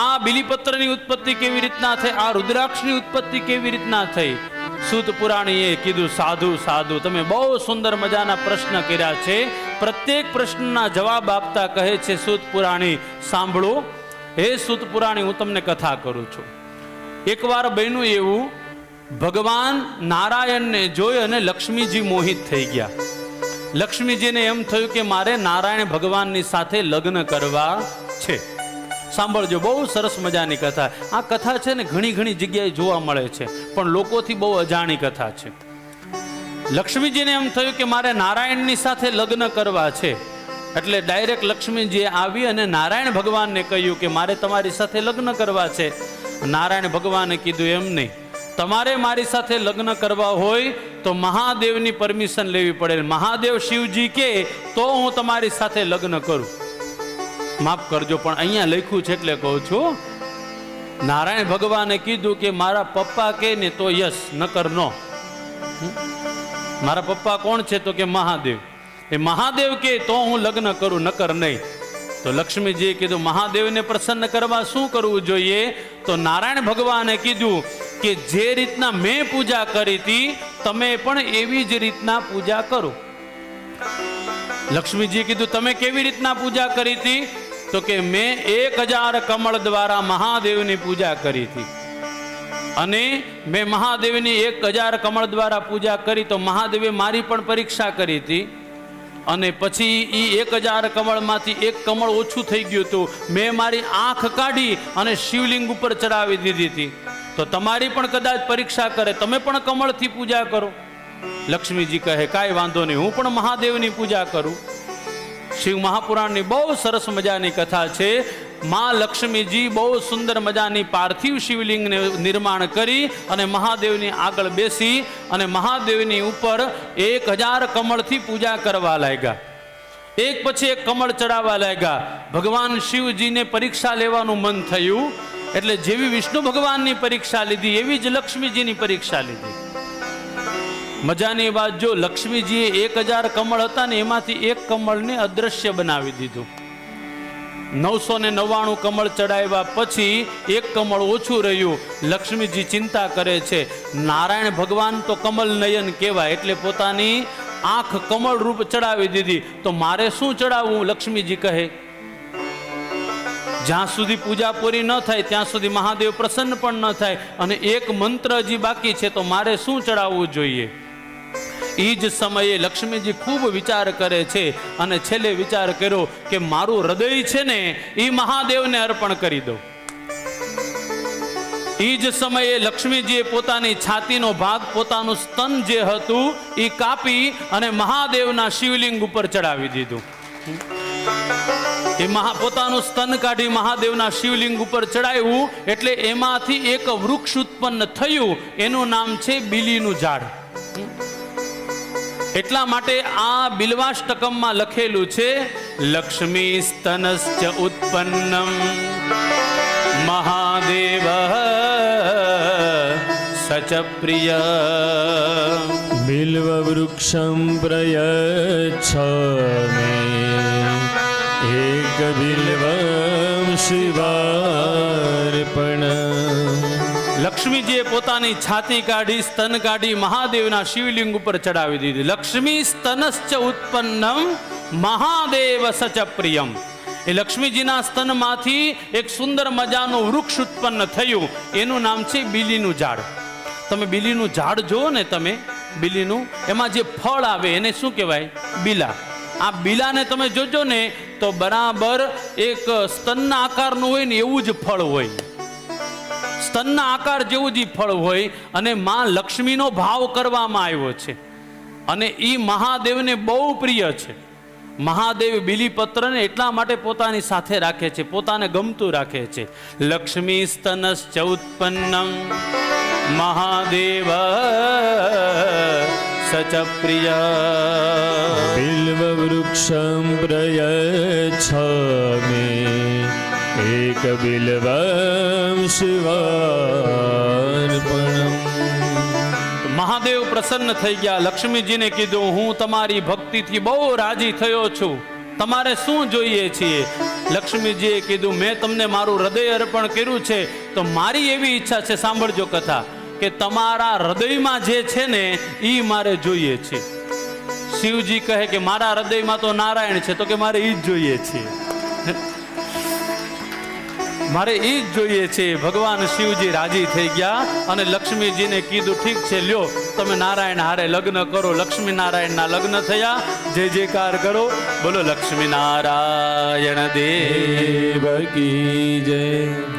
આ બિલીપત્રની ઉત્પત્તિ કેવી રીતના થઈ? આ રુદ્રાક્ષની ઉત્પત્તિ કેવી રીતના થઈ? સુત પુરાણીએ કીધું, સાધુ સાધુ, તમે બહુ સુંદર મજાના પ્રશ્ન કર્યા છે. પ્રત્યેક પ્રશ્નના જવાબ આપતા કહે છે સુત પુરાણી, સાંભળો, હે સુત પુરાણી, હું તમને કથા કરું છું. એકવાર બન્યું એવું, ભગવાન નારાયણને જોઈ અને લક્ષ્મીજી મોહિત થઈ ગયા. લક્ષ્મીજીને એમ થયું કે મારે નારાયણ ભગવાનની સાથે લગ્ન કરવા છે. સાંભળજો, બહુ સરસ મજાની કથા. આ કથા છે ને ઘણી ઘણી જગ્યાએ જોવા મળે છે, પણ લોકોથી બહુ અજાણી કથા છે. લક્ષ્મીજીને એમ થયું કે મારે નારાયણની સાથે લગ્ન કરવા છે. એટલે ડાયરેક્ટ લક્ષ્મીજીએ આવી અને નારાયણ ભગવાનને કહ્યું કે મારે તમારી સાથે લગ્ન કરવા છે. નારાયણ ભગવાને કીધું એમ નહીં. તમારે મારી સાથે લગ્ન કરવા હોય તો મહાદેવની પરમિશન લેવી પડે. મહાદેવ શિવજી કે તો હું તમારી સાથે લગ્ન કરું. માફ કરજો, પણ અહીંયા લખ્યું છે એટલે કહું છું, નારાયણ ભગવાને કીધું કે મારા પપ્પા કે ને તો યસ નકર નો. મારા પપ્પા કોણ છે તો કે મહાદેવ. એ મહાદેવ કે તો હું લગ્ન કરું, નકર નહીં. તો લક્ષ્મીજીએ કીધું, મહાદેવને પ્રસન્ન કરવા શું કરવું જોઈએ? તો નારાયણ ભગવાને કીધું કે, જે રીતના મેં પૂજા કરી હતી, તમે પણ એવી જ રીતના પૂજા કરો. લક્ષ્મીજીએ કીધું, તમે કેવી રીતના પૂજા કરી હતી? તો કે મેં એક હજાર કમળ દ્વારા મહાદેવની પૂજા કરી હતી. અને મેં મહાદેવની એક હજાર કમળ દ્વારા પૂજા કરી તો મહાદેવે મારી પણ પરીક્ષા કરી હતી. અને પછી એ એક હજાર કમળમાંથી એક કમળ ઓછું થઈ ગયું હતું. મેં મારી આંખ કાઢી અને શિવલિંગ ઉપર ચડાવી દીધી હતી. તો તમારી પણ કદાચ પરીક્ષા કરે. તમે પણ કમળથી પૂજા કરો. લક્ષ્મીજી કહે, કાંઈ વાંધો નહીં. હું પણ મહાદેવની પૂજા કરું. શિવ મહાપુરાણની બહુ સરસ મજાની કથા છે. મા લક્ષ્મીજી બહુ સુંદર મજાની પાર્થિવ શિવલિંગને નિર્માણ કરી અને મહાદેવની આગળ બેસી અને મહાદેવની ઉપર એક હજાર કમળથી પૂજા કરવા લાગ્યા. એક પછી એક કમળ ચડાવવા લાગ્યા. ભગવાન શિવજીને પરીક્ષા લેવાનું મન થયું. એટલે જેવી વિષ્ણુ ભગવાનની પરીક્ષા લીધી, એવી જ લક્ષ્મીજીની પરીક્ષા લીધી. મજાની વાત જો, લક્ષ્મીજીએ એક હજાર કમળ હતા ને, એમાંથી એક કમળને અદ્રશ્ય બનાવી દીધું. નવસો ને નવ્વાણું કમળ ચડાવ્યા પછી એક કમળ ઓછું રહ્યું. લક્ષ્મીજી ચિંતા કરે છે. નારાયણ ભગવાન તો કમલ નયન કહેવાય, એટલે પોતાની આંખ કમળ રૂપ ચડાવી દીધી. તો મારે શું ચડાવવું, લક્ષ્મીજી કહે? જ્યાં સુધી પૂજા પૂરી ન થાય, ત્યાં સુધી મહાદેવ પ્રસન્ન પણ ન થાય. અને એક મંત્ર હજી બાકી છે, તો મારે શું ચડાવવું જોઈએ? એ જ સમયે લક્ષ્મીજી ખૂબ વિચાર કરે છે અને છેલ્લે વિચાર કર્યો કે મારું હૃદય છે ને એ મહાદેવને અર્પણ કરી દઉં. એ જ સમયે લક્ષ્મીજીએ પોતાની છાતીનો ભાગ, પોતાનું સ્તન જે હતું એ કાપી અને મહાદેવના શિવલિંગ ઉપર ચડાવી દીધું. એ મહા, પોતાનું સ્તન કાઢી મહાદેવના શિવલિંગ ઉપર ચડાવ્યું એટલે એમાંથી એક વૃક્ષ ઉત્પન્ન થયું. એનું નામ છે બિલીનું ઝાડ. એટલા માટે આ બિલવાષ્ટકમમાં લખેલું છે, લક્ષ્મી સ્તનશ્ચ ઉત્પન્નમ મહાદેવ સચ પ્રિય. બિલ્વવૃક્ષમ પ્રયચ્છામિ. એક બિલ્વ શિવાર્પણ. લક્ષ્મીજીએ પોતાની છાતી કાઢી, સ્તન કાઢી, મહાદેવના શિવલિંગ ઉપર ચડાવી દીધી. લક્ષ્મી સ્તનશ્ચ ઉત્પન્નમ, મહાદેવ સચ પ્રિયમ. એ લક્ષ્મીજીના સ્તનમાંથી એક સુંદર મજાનું વૃક્ષ ઉત્પન્ન થયું. એનું નામ છે બીલીનું ઝાડ. તમે બીલીનું ઝાડ જુઓ ને તમે, બીલીનું, એમાં જે ફળ આવે એને શું કહેવાય? બીલા. આ બીલાને તમે જોજો ને, તો બરાબર એક સ્તનના આકારનું હોય ને એવું જ ફળ હોય. સ્તનના આકાર જેવું જ ફળ હોય અને માં લક્ષ્મીનો ભાવ કરવામાં આવ્યો છે. અને એ મહાદેવને બહુ પ્રિય છે. મહાદેવ બિલીપત્રને એટલા માટે પોતાની સાથે રાખે છે, પોતાને ગમતું રાખે છે. લક્ષ્મી સ્તનશ્ચ ઉત્પન્નમ મહાદેવ સચ પ્રિય. બિલ્વ વૃક્ષમ પ્રયચ્છામિ. મહાદેવ પ્રસન્ન થઈ ગયા, લક્ષ્મીજીને કીધું, હું તમારી ભક્તિથી બહુ રાજી થયો છું. તમારે શું જોઈએ છીએ? લક્ષ્મીજીએ કીધું, મેં તમને મારું હૃદય અર્પણ કર્યું છે, તો મારી એવી ઈચ્છા છે. સાંભળજો કથા, કે તમારા હૃદયમાં જે છે ને એ મારે જોઈએ છે. શિવજી કહે કે, મારા હૃદયમાં તો નારાયણ છે, તો કે મારે એ જ જોઈએ છે. મારે એ જ જોઈએ છે, ભગવાન શિવજી રાજી થઈ ગયા અને લક્ષ્મીજીને કીધું, ઠીક છે, લ્યો, તમે નારાયણ હારે લગ્ન કરો. લક્ષ્મી નારાયણના લગ્ન થયા. જય જયકાર કરો. બોલો લક્ષ્મી નારાયણ દેવ કી જય.